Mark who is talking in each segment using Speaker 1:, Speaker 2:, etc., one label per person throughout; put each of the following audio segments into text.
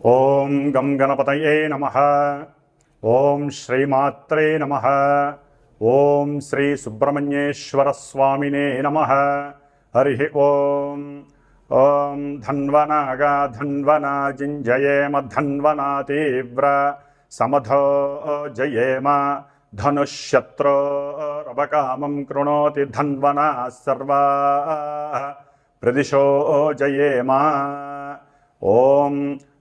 Speaker 1: ఓం గం గణపతయే నమ ఓం శ్రీమాత్రే నమ ఓం శ్రీ సుబ్రహ్మణ్యేశ్వర స్వామినే నమ హరి ఓం ఓం ధన్వనాగా ధన్వనా జింజయేమ ధన్వనా తీవ్ర సమధో జయేమ ధనుష్యత్రోరవకామం కృణోతి ధన్వనా సర్వా ప్రదిశో జయేమ ఓం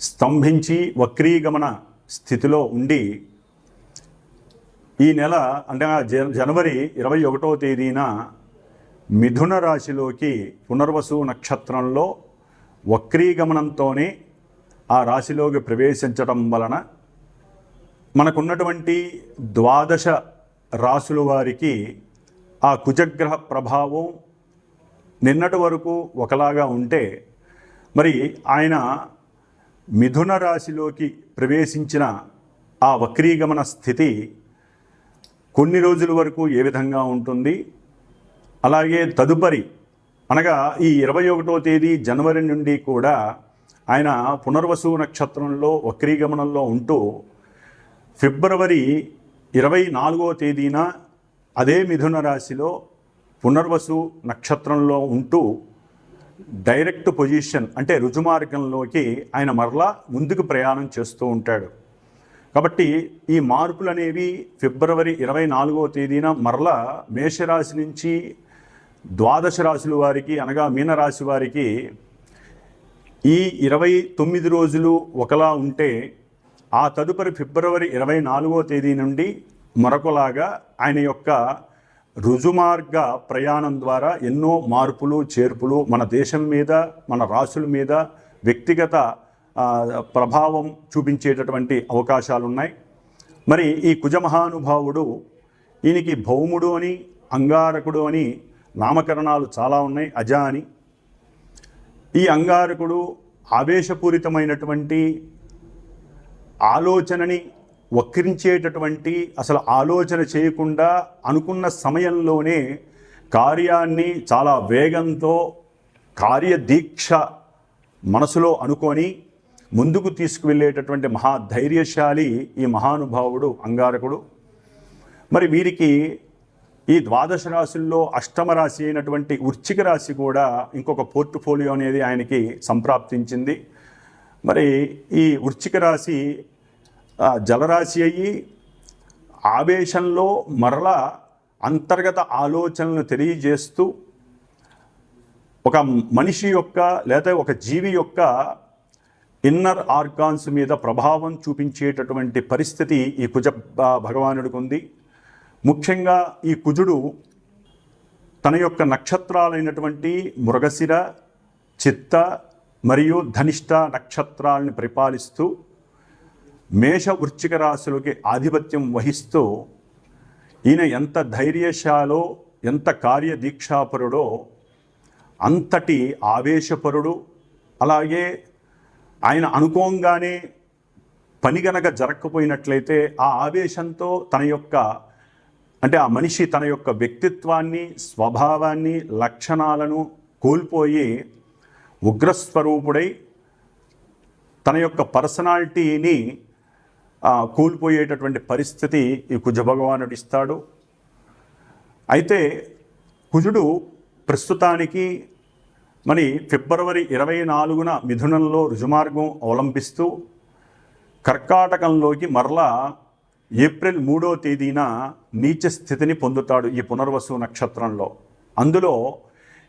Speaker 1: స్తంభించి వక్రీగమన స్థితిలో ఉండి ఈ నెల అంటే జ- జనవరి ఇరవై ఒకటో తేదీన మిథున రాశిలోకి పునర్వసు నక్షత్రంలో వక్రీగమనంతోనే ఆ రాశిలోకి ప్రవేశించటం వలన మనకున్నటువంటి ద్వాదశ రాసుల వారికి ఆ కుజగ్రహ ప్రభావం నిన్నటి వరకు ఒకలాగా ఉంటే మరి ఆయన మిథున రాశిలోకి ప్రవేశించిన ఆ వక్రీగమన స్థితి కొన్ని రోజుల వరకు ఏ విధంగా ఉంటుంది? అలాగే తదుపరి అనగా ఈ ఇరవై ఒకటో తేదీ జనవరి నుండి కూడా ఆయన పునర్వసు నక్షత్రంలో వక్రీగమనంలో ఉంటూ ఫిబ్రవరి ఇరవై నాలుగో తేదీన అదే మిథున రాశిలో పునర్వసు నక్షత్రంలో ఉంటూ డైరెక్ట్ పొజిషన్ అంటే రుజుమార్గంలోకి ఆయన మరలా ముందుకు ప్రయాణం చేస్తూ ఉంటాడు. కాబట్టి ఈ మార్పులు అనేవి ఫిబ్రవరి ఇరవై నాలుగో తేదీన మరలా మేషరాశి నుంచి ద్వాదశ రాశుల వారికి అనగా మీనరాశి వారికి ఈ ఇరవై తొమ్మిది రోజులు ఒకలా ఉంటే ఆ తదుపరి ఫిబ్రవరి ఇరవై నాలుగో తేదీ నుండి మరొకలాగా ఆయన యొక్క రుజుమార్గ ప్రయాణం ద్వారా ఎన్నో మార్పులు చేర్పులు మన దేశం మీద మన రాసుల మీద వ్యక్తిగత ప్రభావం చూపించేటటువంటి అవకాశాలు ఉన్నాయి మరి ఈ కుజమహానుభావుడు ఈయనకి భౌముడు అని అంగారకుడు అని నామకరణాలు చాలా ఉన్నాయి. అజ అని. ఈ అంగారకుడు ఆవేశపూరితమైనటువంటి ఆలోచనని వక్రించేటటువంటి అసలు ఆలోచన చేయకుండా అనుకున్న సమయంలోనే కార్యాన్ని చాలా వేగంతో కార్యదీక్ష మనసులో అనుకొని ముందుకు తీసుకువెళ్ళేటటువంటి మహా ధైర్యశాలి ఈ మహానుభావుడు అంగారకుడు. మరి వీరికి ఈ ద్వాదశ రాశుల్లో అష్టమ రాశి అయినటువంటి వృశ్చిక రాశి కూడా ఇంకొక పోర్ట్ఫోలియో అనేది ఆయనకి సంప్రాప్తించింది. మరి ఈ ఉర్చిక రాశి జలరాశి అయ్యి ఆవేశంలో మరలా అంతర్గత ఆలోచనలను తెలియజేస్తూ ఒక మనిషి యొక్క లేదా ఒక జీవి యొక్క ఇన్నర్ ఆర్గాన్స్ మీద ప్రభావం చూపించేటటువంటి పరిస్థితి ఈ కుజ భగవానుడికి ఉంది. ముఖ్యంగా ఈ కుజుడు తన యొక్క నక్షత్రాలైనటువంటి మృగశిర చిత్త మరియు ధనిష్ట నక్షత్రాలను పరిపాలిస్తూ మేష వృశ్చిక రాశులకి ఆధిపత్యం వహిస్తూ ఈయన ఎంత ధైర్యశాలో ఎంత కార్యదీక్షాపరుడో అంతటి ఆవేశపరుడు. అలాగే ఆయన అనుకోంగానే పని గనక జరగకపోయినట్లయితే ఆ ఆవేశంతో తన యొక్క అంటే ఆ మనిషి తన యొక్క వ్యక్తిత్వాన్ని స్వభావాన్ని లక్షణాలను కోల్పోయి ఉగ్రస్వరూపుడై తన యొక్క పర్సనాలిటీని కోల్పోయేటటువంటి పరిస్థితి ఈ కుజ భగవానుడు ఇస్తాడు. అయితే కుజుడు ప్రస్తుతానికి మరి ఫిబ్రవరి ఇరవై నాలుగున మిథునంలో రుజుమార్గం అవలంబిస్తూ కర్కాటకంలోకి మరలా ఏప్రిల్ మూడో తేదీన నీచ స్థితిని పొందుతాడు ఈ పునర్వసు నక్షత్రంలో. అందులో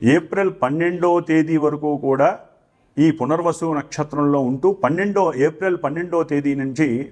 Speaker 1: ఏప్రిల్ పన్నెండో తేదీ వరకు కూడా ఈ పునర్వసు నక్షత్రంలో ఉంటూ పన్నెండో ఏప్రిల్ పన్నెండో తేదీ నుంచి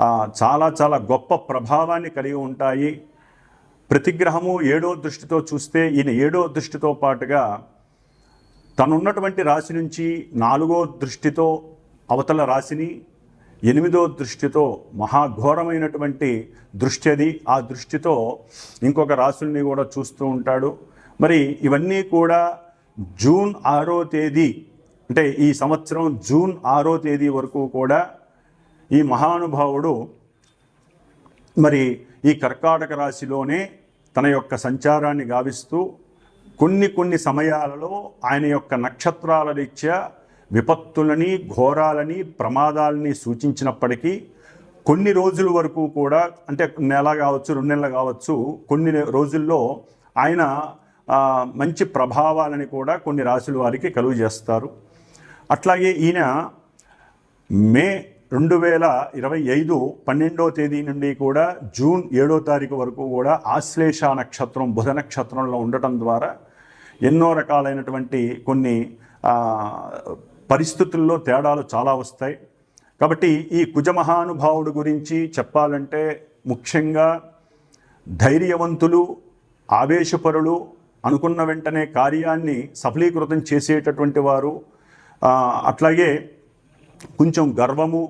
Speaker 1: చాలా చాలా గొప్ప ప్రభావాన్ని కలిగి ఉంటాయి. ప్రతి గ్రహము ఏడో దృష్టితో చూస్తే ఈయన ఏడో దృష్టితో పాటుగా తనున్నటువంటి రాశి నుంచి నాలుగో దృష్టితో అవతల రాశిని ఎనిమిదో దృష్టితో మహాఘోరమైనటువంటి దృష్టి అది. ఆ దృష్టితో ఇంకొక రాశుల్ని కూడా చూస్తూ ఉంటాడు. మరి ఇవన్నీ కూడా జూన్ ఆరో తేదీ అంటే ఈ సంవత్సరం జూన్ ఆరో తేదీ వరకు కూడా ఈ మహానుభావుడు మరి ఈ కర్కాటక రాశిలోనే తన యొక్క సంచారాన్ని గావిస్తూ కొన్ని కొన్ని సమయాలలో ఆయన యొక్క నక్షత్రాల రీత్యా విపత్తులని ఘోరాలని ప్రమాదాలని సూచించినప్పటికీ కొన్ని రోజుల వరకు కూడా అంటే నెల కావచ్చు రెండు నెలలు కావచ్చు కొన్ని రోజుల్లో ఆయన మంచి ప్రభావాలని కూడా కొన్ని రాశుల వారికి కలుగు చేస్తారు అట్లాగే ఈయన మే రెండు వేల ఇరవై ఐదు పన్నెండో తేదీ నుండి కూడా జూన్ ఏడో తారీఖు వరకు కూడా ఆశ్లేష నక్షత్రం బుధ నక్షత్రంలో ఉండటం ద్వారా ఎన్నో రకాలైనటువంటి కొన్ని పరిస్థితుల్లో తేడాలు చాలా వస్తాయి. కాబట్టి ఈ కుజ మహానుభావుడు గురించి చెప్పాలంటే ముఖ్యంగా ధైర్యవంతులు ఆవేశపరులు అనుకున్న వెంటనే కార్యాన్ని సఫలీకృతం చేసేటటువంటి వారు అట్లాగే కొంచెం గర్వము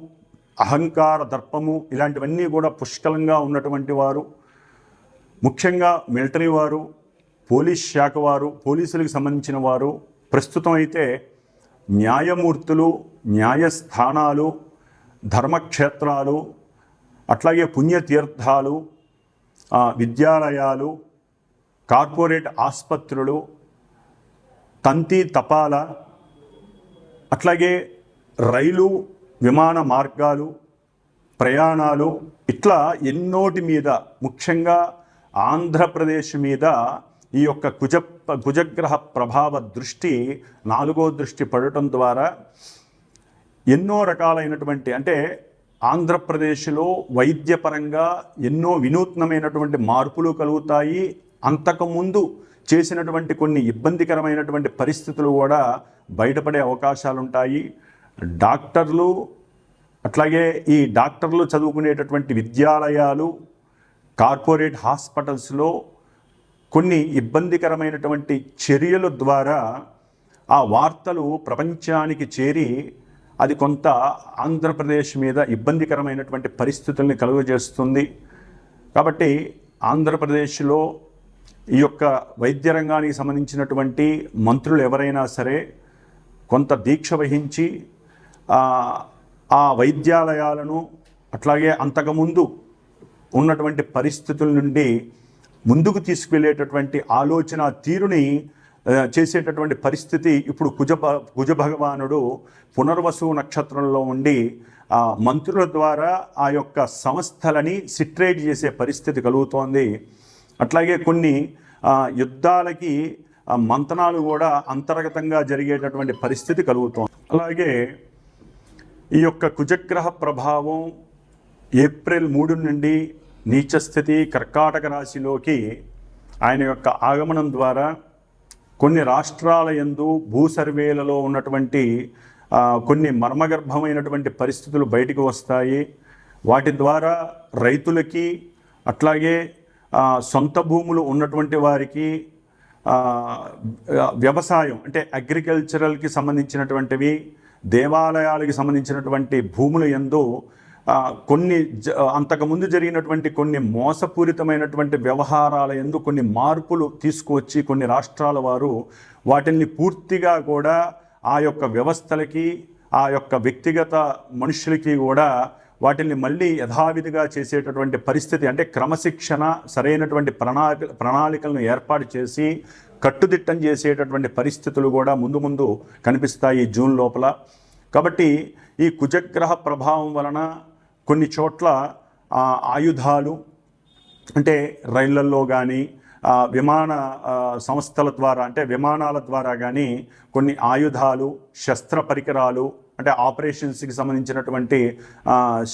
Speaker 1: అహంకార దర్పము ఇలాంటివన్నీ కూడా పుష్కలంగా ఉన్నటువంటి వారు ముఖ్యంగా మిలిటరీ వారు పోలీస్ శాఖ వారు పోలీసులకు సంబంధించిన వారు ప్రస్తుతం అయితే న్యాయమూర్తులు న్యాయస్థానాలు ధర్మక్షేత్రాలు అట్లాగే పుణ్యతీర్థాలు ఆ, విద్యాలయాలు కార్పొరేట్ ఆసుపత్రులు తంతి తపాల అట్లాగే రైలు విమాన మార్గాలు ప్రయాణాలు ఇట్లా ఎన్నోటి మీద ముఖ్యంగా ఆంధ్రప్రదేశ్ మీద ఈ యొక్క కుజ కుజగ్రహ ప్రభావ దృష్టి నాలుగో దృష్టి పడటం ద్వారా ఎన్నో రకాలైనటువంటి అంటే ఆంధ్రప్రదేశ్లో వైద్యపరంగా ఎన్నో వినూత్నమైనటువంటి మార్పులు కలుగుతాయి. అంతకుముందు చేసినటువంటి కొన్ని ఇబ్బందికరమైనటువంటి పరిస్థితులు కూడా బయటపడే అవకాశాలుంటాయి. డాక్టర్లు అట్లాగే ఈ డాక్టర్లు చదువుకునేటటువంటి విద్యాలయాలు కార్పొరేట్ హాస్పిటల్స్లో కొన్ని ఇబ్బందికరమైనటువంటి చర్యల ద్వారా ఆ వార్తలు ప్రపంచానికి చేరి అది కొంత ఆంధ్రప్రదేశ్ మీద ఇబ్బందికరమైనటువంటి పరిస్థితుల్ని కలుగజేస్తుంది. కాబట్టి ఆంధ్రప్రదేశ్లో ఈ యొక్క వైద్య రంగానికి సంబంధించినటువంటి మంత్రులు ఎవరైనా సరే కొంత దీక్ష వహించి ఆ, వైద్యాలయాలను అట్లాగే అంతకుముందు ఉన్నటువంటి పరిస్థితుల నుండి ముందుకు తీసుకువెళ్ళేటటువంటి ఆలోచన తీరుని చేసేటటువంటి పరిస్థితి ఇప్పుడు కుజ కుజ భగవానుడు పునర్వసు నక్షత్రంలో ఉండి మంత్రుల ద్వారా ఆ యొక్క సంస్థలని సిట్రేట్ చేసే పరిస్థితి కలుగుతోంది. అట్లాగే కొన్ని యుద్ధాలకి మంతనాలు కూడా అంతర్గతంగా జరిగేటటువంటి పరిస్థితి కలుగుతోంది. అలాగే ఈ యొక్క కుజగ్రహ ప్రభావం ఏప్రిల్ మూడు నుండి నీచస్థితి కర్కాటక రాశిలోకి ఆయన యొక్క ఆగమనం ద్వారా కొన్ని రాష్ట్రాల యందు భూ సర్వేలలో ఉన్నటువంటి కొన్ని మర్మగర్భమైనటువంటి పరిస్థితులు బయటకు వస్తాయి. వాటి ద్వారా రైతులకి అట్లాగే సొంత భూములు ఉన్నటువంటి వారికి వ్యవసాయం అంటే అగ్రికల్చరల్కి సంబంధించినటువంటివి దేవాలయాలకి సంబంధించినటువంటి భూముల యందు కొన్ని జ- అంతకుముందు జరిగినటువంటి కొన్ని మోసపూరితమైనటువంటి వ్యవహారాల యందు కొన్ని మార్పులు తీసుకువచ్చి కొన్ని రాష్ట్రాల వారు వాటిని పూర్తిగా కూడా ఆ యొక్క వ్యవస్థలకి ఆ యొక్క వ్యక్తిగత మనుషులకి కూడా వాటిని మళ్ళీ యథావిధిగా చేసేటటువంటి పరిస్థితి అంటే క్రమశిక్షణ సరైనటువంటి ప్రణాళిక ప్రణాళికలను ఏర్పాటు చేసి కట్టుదిట్టం చేసేటటువంటి పరిస్థితులు కూడా ముందు ముందు కనిపిస్తాయి జూన్ లోపల. కాబట్టి ఈ కుజగ్రహ ప్రభావం వలన కొన్ని చోట్ల ఆయుధాలు అంటే రైళ్ళల్లో కానీ విమాన సంస్థల ద్వారా అంటే విమానాల ద్వారా కానీ కొన్ని ఆయుధాలు శస్త్ర పరికరాలు అంటే ఆపరేషన్స్కి సంబంధించినటువంటి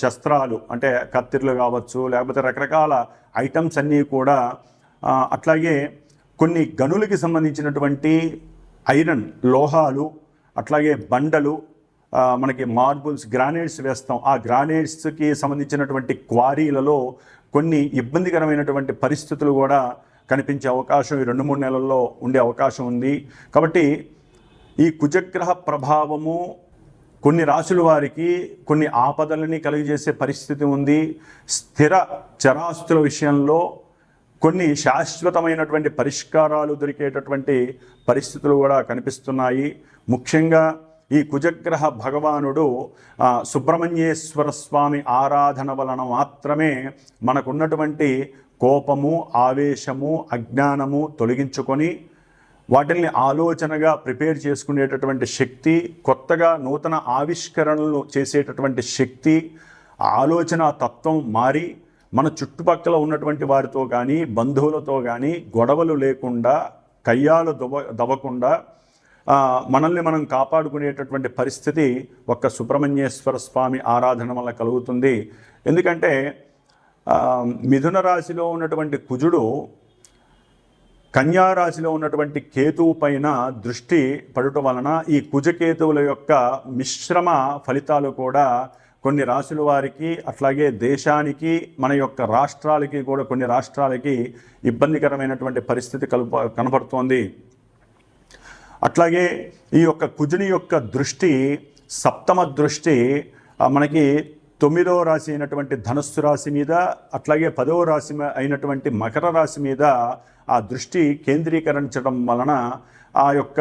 Speaker 1: శస్త్రాలు అంటే కత్తిర్లు కావచ్చు లేకపోతే రకరకాల ఐటమ్స్ అన్నీ కూడా అట్లాగే కొన్ని గనులకి సంబంధించినటువంటి ఐరన్ లోహాలు అట్లాగే బండలు మనకి మార్బుల్స్ గ్రానైట్స్ వేస్తాం. ఆ గ్రానైట్స్కి సంబంధించినటువంటి క్వారీలలో కొన్ని ఇబ్బందికరమైనటువంటి పరిస్థితులు కూడా కనిపించే అవకాశం ఈ రెండు మూడు నెలల్లో ఉండే అవకాశం ఉంది. కాబట్టి ఈ కుజగ్రహ ప్రభావము కొన్ని రాశుల వారికి కొన్ని ఆపదలని కలిగజేసే పరిస్థితి ఉంది. స్థిర చరాస్తుల విషయంలో కొన్ని శాశ్వతమైనటువంటి పరిష్కారాలు దొరికేటటువంటి పరిస్థితులు కూడా కనిపిస్తున్నాయి. ముఖ్యంగా ఈ కుజగ్రహ భగవానుడు సుబ్రహ్మణ్యేశ్వర స్వామి ఆరాధన వలన మాత్రమే మనకున్నటువంటి కోపము ఆవేశము అజ్ఞానము తొలగించుకొని వాటిని ఆలోచనగా ప్రిపేర్ చేసుకునేటటువంటి శక్తి కొత్తగా నూతన ఆవిష్కరణలు చేసేటటువంటి శక్తి ఆలోచన తత్వం మారి మన చుట్టుపక్కల ఉన్నటువంటి వారితో కానీ బంధువులతో కానీ గొడవలు లేకుండా కయ్యాలు దవ దవ్వకుండా మనల్ని మనం కాపాడుకునేటటువంటి పరిస్థితి ఒక్క సుబ్రహ్మణ్యేశ్వర స్వామి ఆరాధన వల్ల కలుగుతుంది. ఎందుకంటే మిథున రాశిలో ఉన్నటువంటి కుజుడు కన్యా రాశిలో ఉన్నటువంటి కేతువు పైన దృష్టి పడటం వలన ఈ కుజకేతువుల యొక్క మిశ్రమ ఫలితాలు కూడా కొన్ని రాశుల వారికి అట్లాగే దేశానికి మన యొక్క రాష్ట్రాలకి కూడా కొన్ని రాష్ట్రాలకి ఇబ్బందికరమైనటువంటి పరిస్థితి కలుప కనపడుతోంది. అట్లాగే ఈ యొక్క కుజుని యొక్క దృష్టి సప్తమ దృష్టి మనకి తొమ్మిదవ రాశి అయినటువంటి ధనుస్సు రాశి మీద అట్లాగే పదవ రాశి అయినటువంటి మకర రాశి మీద ఆ దృష్టి కేంద్రీకరించడం వలన ఆ యొక్క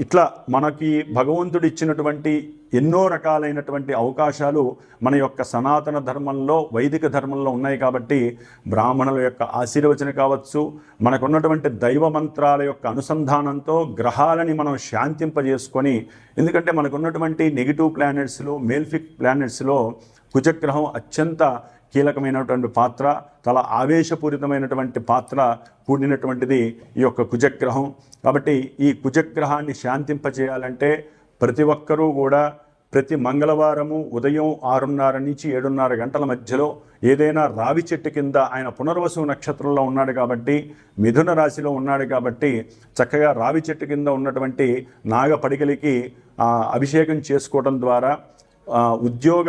Speaker 1: ఇట్లా మనకి భగవంతుడు ఇచ్చినటువంటి ఎన్నో రకాలైనటువంటి అవకాశాలు మన యొక్క సనాతన ధర్మంలో వైదిక ధర్మంలో ఉన్నాయి కాబట్టి బ్రాహ్మణుల యొక్క ఆశీర్వచన కావచ్చు మనకున్నటువంటి దైవ మంత్రాల యొక్క అనుసంధానంతో గ్రహాలని మనం శాంతింపజేసుకొని ఎందుకంటే మనకున్నటువంటి నెగిటివ్ ప్లానెట్స్లో మేల్ఫిక్ ప్లానెట్స్లో కుజగ్రహం అత్యంత కీలకమైనటువంటి పాత్ర చాలా ఆవేశపూరితమైనటువంటి పాత్ర కూడినటువంటిది ఈ యొక్క కుజగ్రహం. కాబట్టి ఈ కుజగ్రహాన్ని శాంతింపచేయాలంటే ప్రతి ఒక్కరూ కూడా ప్రతి మంగళవారము ఉదయం ఆరున్నర నుంచి ఏడున్నర గంటల మధ్యలో ఏదైనా రావి చెట్టు కింద ఆయన పునర్వసు నక్షత్రంలో ఉన్నాడు కాబట్టి మిథున రాశిలో ఉన్నాడు కాబట్టి చక్కగా రావి చెట్టు కింద ఉన్నటువంటి నాగపడికలికి అభిషేకం చేసుకోవడం ద్వారా ఉద్యోగ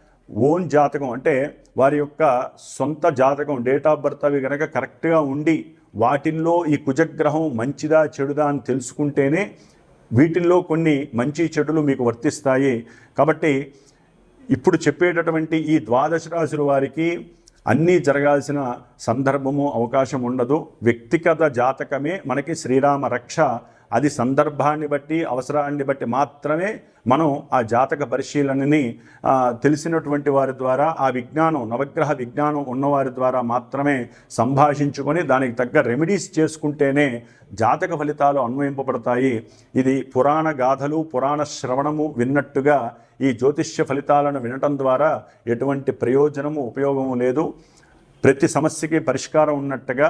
Speaker 1: ఓన్ జాతకం అంటే వారి యొక్క సొంత జాతకం డేట్ ఆఫ్ బర్త్ అవి కనుక కరెక్ట్గా ఉండి వాటిల్లో ఈ కుజగ్రహం మంచిదా చెడుదా అని తెలుసుకుంటేనే వీటిల్లో కొన్ని మంచి చెడులు మీకు వర్తిస్తాయి. కాబట్టి ఇప్పుడు చెప్పేటటువంటి ఈ ద్వాదశ రాశుల వారికి అన్నీ జరగాల్సిన సందర్భము అవకాశం ఉండదు. వ్యక్తిగత జాతకమే మనకి శ్రీరామ రక్ష అది సందర్భాన్ని బట్టి అవసరాన్ని బట్టి మాత్రమే మనం ఆ జాతక పరిశీలనని తెలిసినటువంటి వారి ద్వారా ఆ విజ్ఞానం నవగ్రహ విజ్ఞానం ఉన్నవారి ద్వారా మాత్రమే సంభాషించుకొని దానికి తగ్గ రెమెడీస్ చేసుకుంటేనే జాతక ఫలితాలు అన్వయింపబడతాయి. ఇది పురాణ గాథలు పురాణ శ్రవణము విన్నట్టుగా ఈ జ్యోతిష్య ఫలితాలను వినటం ద్వారా ఎటువంటి ప్రయోజనము ఉపయోగము లేదు. ప్రతి సమస్యకి పరిష్కారం ఉన్నట్టుగా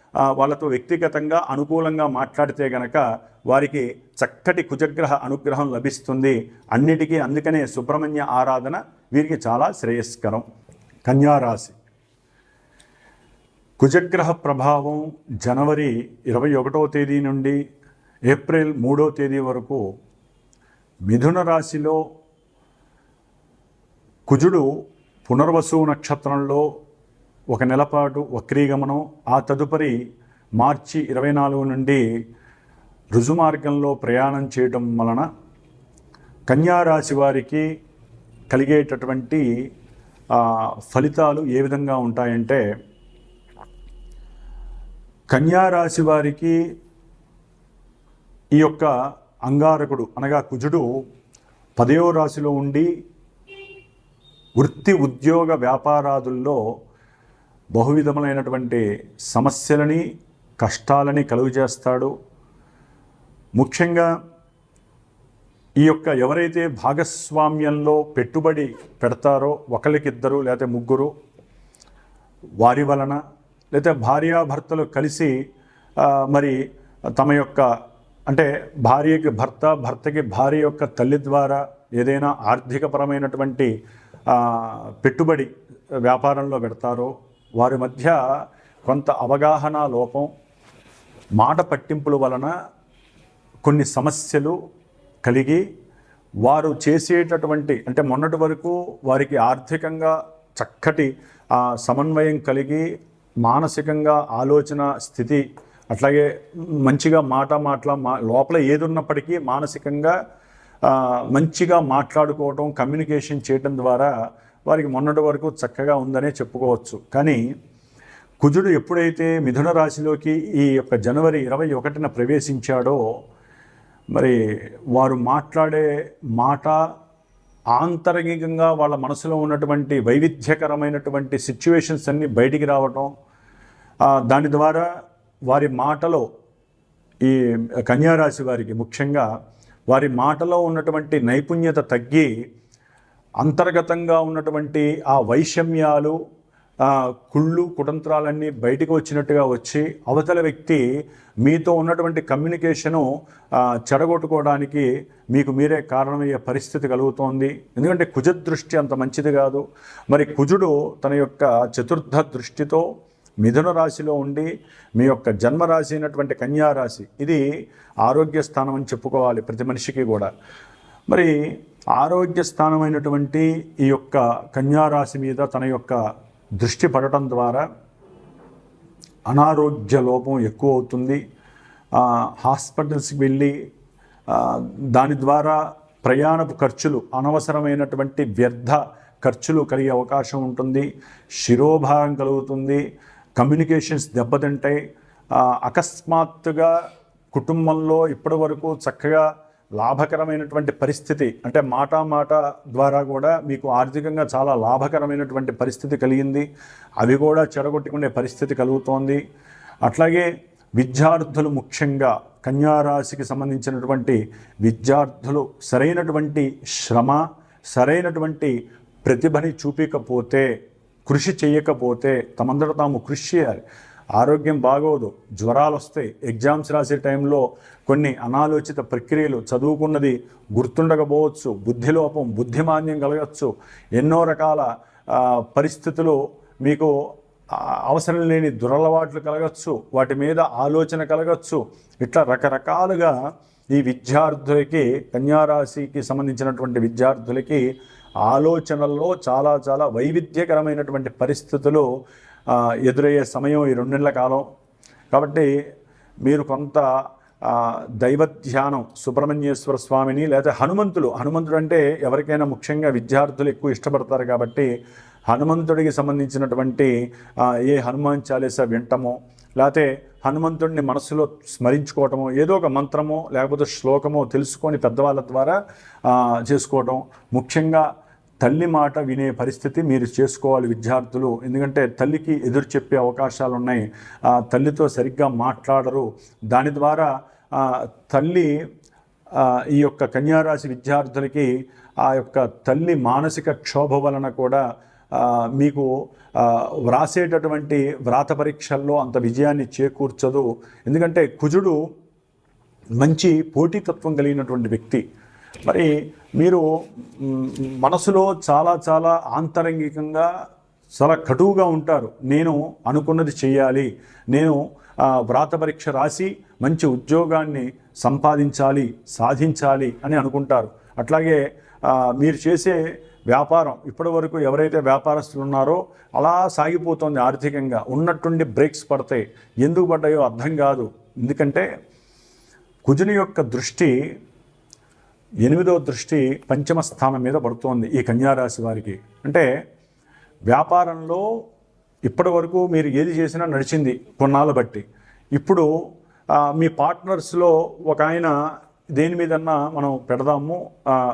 Speaker 1: వాళ్ళతో వ్యక్తిగతంగా అనుకూలంగా మాట్లాడితే గనక వారికి చక్కటి కుజగ్రహ అనుగ్రహం లభిస్తుంది అన్నిటికీ. అందుకనే సుబ్రహ్మణ్య ఆరాధన వీరికి చాలా శ్రేయస్కరం. కన్యారాశి కుజగ్రహ ప్రభావం జనవరి ఇరవై ఒకటో తేదీ నుండి ఏప్రిల్ మూడో తేదీ వరకు మిథున రాశిలో కుజుడు పునర్వసు నక్షత్రంలో ఒక నెల పాటు వక్రీగమనం ఆ తదుపరి మార్చి ఇరవై నాలుగు నుండి రుజుమార్గంలో ప్రయాణం చేయడం వలన కన్యారాశి వారికి కలిగేటటువంటి ఫలితాలు ఏ విధంగా ఉంటాయంటే కన్యారాశి వారికి ఈ యొక్క అంగారకుడు అనగా కుజుడు పదవ రాశిలో ఉండి వృత్తి ఉద్యోగ వ్యాపారాదుల్లో బహువిధములైనటువంటి సమస్యలని కష్టాలని కలుగజేస్తాడు. ముఖ్యంగా ఈ యొక్క ఎవరైతే భాగస్వామ్యంలో పెట్టుబడి పెడతారో ఒకరికిద్దరు లేకపోతే ముగ్గురు వారి వలన లేకపోతే భార్యాభర్తలు కలిసి మరి తమ యొక్క అంటే భార్యకి భర్త భర్తకి భార్య యొక్క తల్లి ద్వారా ఏదైనా ఆర్థికపరమైనటువంటి పెట్టుబడి వ్యాపారంలో పెడతారో వారి మధ్య కొంత అవగాహన లోపం మాట పట్టింపుల వలన కొన్ని సమస్యలు కలిగి వారు చేసేటటువంటి అంటే మొన్నటి వరకు వారికి ఆర్థికంగా చక్కటి సమన్వయం కలిగి మానసికంగా ఆలోచన స్థితి అట్లాగే మంచిగా మాట మాట్లా మా లోపల ఏది ఉన్నప్పటికీ మానసికంగా మంచిగా మాట్లాడుకోవటం కమ్యూనికేషన్ చేయటం ద్వారా వారికి మొన్నటి వరకు చక్కగా ఉందనే చెప్పుకోవచ్చు. కానీ కుజుడు ఎప్పుడైతే మిథున రాశిలోకి ఈ యొక్క జనవరి ఇరవై ఒకటిన ప్రవేశించాడో మరి వారు మాట్లాడే మాట ఆంతరంగికంగా వాళ్ళ మనసులో ఉన్నటువంటి వైవిధ్యకరమైనటువంటి సిచ్యువేషన్స్ అన్నీ బయటికి రావటం దాని ద్వారా వారి మాటలో ఈ కన్యారాశి వారికి ముఖ్యంగా వారి మాటలో ఉన్నటువంటి నైపుణ్యత తగ్గి అంతర్గతంగా ఉన్నటువంటి ఆ వైషమ్యాలు కుళ్ళు కుటంత్రాలన్నీ బయటకు వచ్చినట్టుగా వచ్చి అవతల వ్యక్తి మీతో ఉన్నటువంటి కమ్యూనికేషను చెడగొట్టుకోవడానికి మీకు మీరే కారణమయ్యే పరిస్థితి కలుగుతోంది. ఎందుకంటే కుజ దృష్టి అంత మంచిది కాదు. మరి కుజుడు తన యొక్క చతుర్థ దృష్టితో మిథున రాశిలో ఉండి మీ యొక్క జన్మరాశి అయినటువంటి కన్యా రాశి ఇది ఆరోగ్య స్థానం అని చెప్పుకోవాలి ప్రతి మనిషికి కూడా. మరి ఆరోగ్య స్థానమైనటువంటి ఈ యొక్క కన్యారాశి మీద తన యొక్క దృష్టి పడటం ద్వారా అనారోగ్య లోపం ఎక్కువ అవుతుంది. హాస్పిటల్స్కి వెళ్ళి దాని ద్వారా ప్రయాణపు ఖర్చులు అనవసరమైనటువంటి వ్యర్థ ఖర్చులు కలిగే అవకాశం ఉంటుంది. శిరోభారం కలుగుతుంది. కమ్యూనికేషన్స్ దెబ్బతింటాయి. అకస్మాత్తుగా కుటుంబంలో ఇప్పటి వరకు చక్కగా లాభకరమైనటువంటి పరిస్థితి అంటే మాట మాట ద్వారా కూడా మీకు ఆర్థికంగా చాలా లాభకరమైనటువంటి పరిస్థితి కలిగింది. అవి కూడా చెడగొట్టుకునే పరిస్థితి కలుగుతోంది. అట్లాగే విద్యార్థులు ముఖ్యంగా కన్యారాశికి సంబంధించినటువంటి విద్యార్థులు సరైనటువంటి శ్రమ సరైనటువంటి ప్రతిభని చూపించకపోతే కృషి చేయకపోతే తమందరూ తాము కృషి చేయాలి. ఆరోగ్యం బాగోదు జ్వరాలు వస్తాయి. ఎగ్జామ్స్ రాసే టైంలో కొన్ని అనాలోచిత ప్రక్రియలు చదువుకున్నది గుర్తుండకపోవచ్చు బుద్ధిలోపం బుద్ధిమాన్యం కలగచ్చు. ఎన్నో రకాల పరిస్థితులు మీకు అవసరం లేని దురలవాట్లు కలగచ్చు వాటి మీద ఆలోచన కలగచ్చు. ఇట్లా రకరకాలుగా ఈ విద్యార్థులకి కన్యారాశికి సంబంధించినటువంటి విద్యార్థులకి ఆలోచనల్లో చాలా చాలా వైవిధ్యకరమైనటువంటి పరిస్థితులు ఎదురయ్యే సమయం ఈ రెండు నెలల కాలం. కాబట్టి మీరు కొంత దైవ ధ్యానం సుబ్రహ్మణ్యేశ్వర స్వామిని లేదా హనుమంతుడు హనుమంతుడు అంటే ఎవరికైనా ముఖ్యంగా విద్యార్థులు ఎక్కువ ఇష్టపడతారు కాబట్టి హనుమంతుడికి సంబంధించినటువంటి ఏ హనుమాన్ చాలీస వింటమో లేకపోతే హనుమంతుడిని మనసులో స్మరించుకోవటమో ఏదో ఒక మంత్రమో లేకపోతే శ్లోకమో తెలుసుకొని పెద్దవాళ్ళ ద్వారా చేసుకోవటం. ముఖ్యంగా తల్లి మాట వినే పరిస్థితి మీరు చేసుకోవాలి విద్యార్థులు. ఎందుకంటే తల్లికి ఎదురు చెప్పే అవకాశాలు ఉన్నాయి ఆ, తల్లితో సరిగ్గా మాట్లాడరు. దాని ద్వారా తల్లి ఈ యొక్క కన్యారాశి విద్యార్థులకి ఆ యొక్క తల్లి మానసిక క్షోభ వలన కూడా మీకు వ్రాసేటటువంటి వ్రాత పరీక్షల్లో అంత విజయాన్ని చేకూర్చదు. ఎందుకంటే కుజుడు మంచి పోటీతత్వం కలిగినటువంటి వ్యక్తి. మరి మీరు మనసులో చాలా చాలా ఆంతరంగికంగా చాలా కటువుగా ఉంటారు. నేను అనుకున్నది చేయాలి నేను వ్రాత పరీక్ష రాసి మంచి ఉద్యోగాన్ని సంపాదించాలి సాధించాలి అని అనుకుంటారు. అట్లాగే మీరు చేసే వ్యాపారం ఇప్పటి వరకు ఎవరైతే వ్యాపారస్తులు ఉన్నారో అలా సాగిపోతుంది ఆర్థికంగా. ఉన్నట్టుండి బ్రేక్స్ పడతాయి. ఎందుకు పడ్డాయో అర్థం కాదు. ఎందుకంటే కుజుని యొక్క దృష్టి ఎనిమిదవ దృష్టి పంచమ స్థానం మీద పడుతోంది ఈ కన్యారాశి వారికి. అంటే వ్యాపారంలో ఇప్పటి వరకు మీరు ఏది చేసినా నడిచింది కొన్నాళ్ళు బట్టి. ఇప్పుడు మీ పార్ట్నర్స్లో ఒక ఆయన దేని మీదన్నా మనం పెడదాము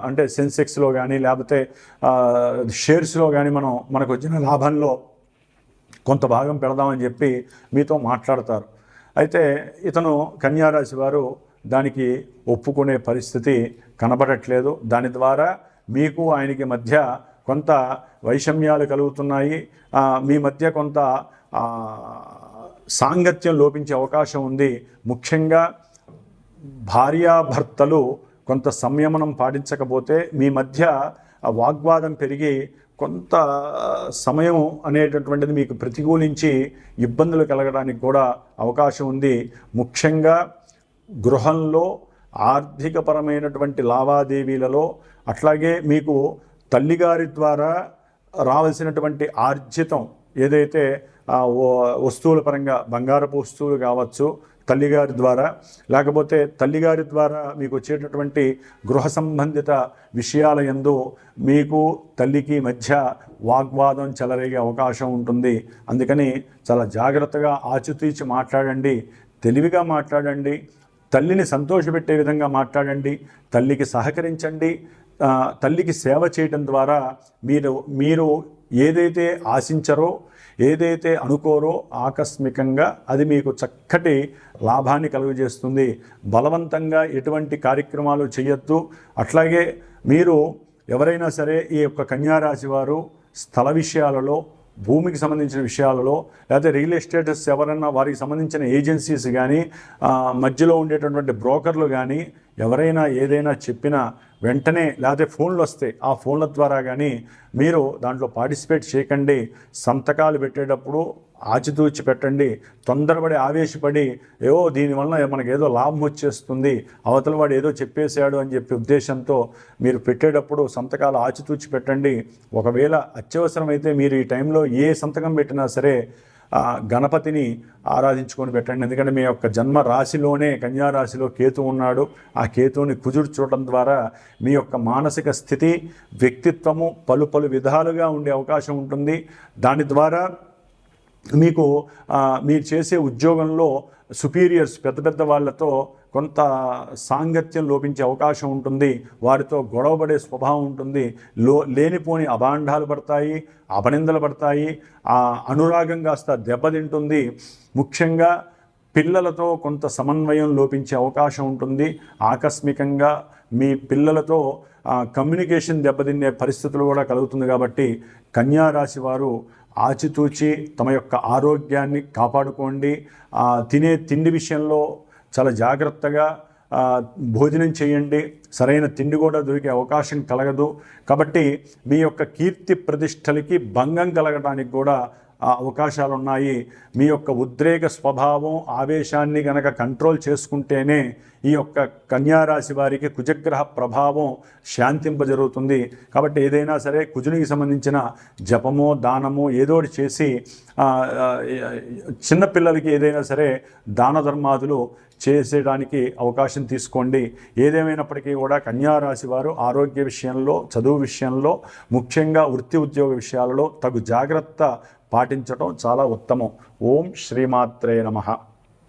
Speaker 1: అంటే సెన్సెక్స్లో కానీ లేకపోతే షేర్స్లో కానీ మనం మనకు వచ్చిన లాభంలో కొంత భాగం పెడదామని చెప్పి మీతో మాట్లాడతారు. అయితే ఇతను కన్యారాశి వారు దానికి ఒప్పుకునే పరిస్థితి కనబడట్లేదు. దాని ద్వారా మీకు ఆయనకి మధ్య కొంత వైషమ్యాలు కలుగుతున్నాయి. మీ మధ్య కొంత సాంగత్యం లోపించే అవకాశం ఉంది. ముఖ్యంగా భార్యాభర్తలు కొంత సంయమనం పాటించకపోతే మీ మధ్య వాగ్వాదం పెరిగి కొంత సమయం అనేటటువంటిది మీకు ప్రతికూలించి ఇబ్బందులు కలగడానికి కూడా అవకాశం ఉంది. ముఖ్యంగా గృహంలో ఆర్థికపరమైనటువంటి లావాదేవీలలో అట్లాగే మీకు తల్లిగారి ద్వారా రావాల్సినటువంటి ఆర్జితం ఏదైతే వస్తువుల పరంగా బంగారపు వస్తువులు కావచ్చు తల్లిగారి ద్వారా లేకపోతే తల్లిగారి ద్వారా మీకు వచ్చేటటువంటి గృహ సంబంధిత విషయాల యందు మీకు తల్లికి మధ్య వాగ్వాదం చెలరేగే అవకాశం ఉంటుంది. అందుకని చాలా జాగ్రత్తగా ఆచితూచి మాట్లాడండి తెలివిగా మాట్లాడండి. తల్లిని సంతోషపెట్టే విధంగా మాట్లాడండి తల్లికి సహకరించండి తల్లికి సేవ చేయడం ద్వారా మీరు మీరు ఏదైతే ఆశించరో ఏదైతే అనుకోరో ఆకస్మికంగా అది మీకు చక్కటి లాభాన్ని కలుగజేస్తుంది. బలవంతంగా ఎటువంటి కార్యక్రమాలు చేయొద్దు. అట్లాగే మీరు ఎవరైనా సరే ఈ యొక్క కన్యారాశి వారు స్థల విషయాలలో భూమికి సంబంధించిన విషయాలలో లేకపోతే రియల్ ఎస్టేటర్స్ ఎవరైనా వారికి సంబంధించిన ఏజెన్సీస్ కానీ మధ్యలో ఉండేటటువంటి బ్రోకర్లు కానీ ఎవరైనా ఏదైనా చెప్పినా వెంటనే లేకపోతే ఫోన్లు వస్తే ఆ ఫోన్ల ద్వారా కానీ మీరు దాంట్లో పార్టిసిపేట్ చేయకండి. సంతకాలు పెట్టేటప్పుడు ఆచితూచి పెట్టండి తొందరపడి ఆవేశపడి ఏవో దీనివల్ల మనకి ఏదో లాభం వచ్చేస్తుంది అవతల వాడు ఏదో చెప్పేశాడు అని చెప్పి ఉద్దేశంతో మీరు పెట్టేటప్పుడు సంతకాలు ఆచితూచి పెట్టండి ఒకవేళ అత్యవసరమైతే మీరు ఈ టైంలో ఏ సంతకం పెట్టినా సరే గణపతిని ఆరాధించుకొని పెట్టండి. ఎందుకంటే మీ యొక్క జన్మ రాశిలోనే కన్యా రాశిలో కేతు ఉన్నాడు. ఆ కేతువుని కుజుడు చూడటం ద్వారా మీ యొక్క మానసిక స్థితి వ్యక్తిత్వము పలు పలు విధాలుగా ఉండే అవకాశం ఉంటుంది. దాని ద్వారా మీకు మీరు చేసే ఉద్యోగంలో సుపీరియర్స్ పెద్ద పెద్ద వాళ్ళతో కొంత సాంగత్యం లోపించే అవకాశం ఉంటుంది. వారితో గొడవపడే స్వభావం ఉంటుంది. లో లేనిపోని అభాండాలు పడతాయి అపనిందలు పడతాయి. ఆ అనురాగం కాస్త దెబ్బతింటుంది. ముఖ్యంగా పిల్లలతో కొంత సమన్వయం లోపించే అవకాశం ఉంటుంది. ఆకస్మికంగా మీ పిల్లలతో కమ్యూనికేషన్ దెబ్బతినే పరిస్థితులు కూడా కలుగుతుంది కాబట్టి కన్యా రాశి వారు ఆచితూచి తమ యొక్క ఆరోగ్యాన్ని కాపాడుకోండి. తినే తిండి విషయంలో చాలా జాగ్రత్తగా భోజనం చేయండి. సరైన తిండి కూడా దొరికే అవకాశం కలగదు. కాబట్టి మీ యొక్క కీర్తి ప్రతిష్టలకి భంగం కలగడానికి కూడా అవకాశాలు ఉన్నాయి మీ యొక్క ఉద్రేక స్వభావం ఆవేశాన్ని గనక కంట్రోల్ చేసుకుంటేనే ఈ యొక్క కన్యారాశి వారికి కుజగ్రహ ప్రభావం శాంతింపజరుగుతుంది. కాబట్టి ఏదైనా సరే కుజునికి సంబంధించిన జపమో దానమో ఏదో చేసి చిన్నపిల్లలకి ఏదైనా సరే దాన ధర్మాదులు చేసేయడానికి అవకాశం తీసుకోండి. ఏదేమైనప్పటికీ కూడా కన్యారాశి వారు ఆరోగ్య విషయంలో చదువు విషయంలో ముఖ్యంగా వృత్తి ఉద్యోగ విషయాలలో తగు జాగ్రత్త పాటించటం చాలా ఉత్తమం. ఓం శ్రీమాత్రే నమః.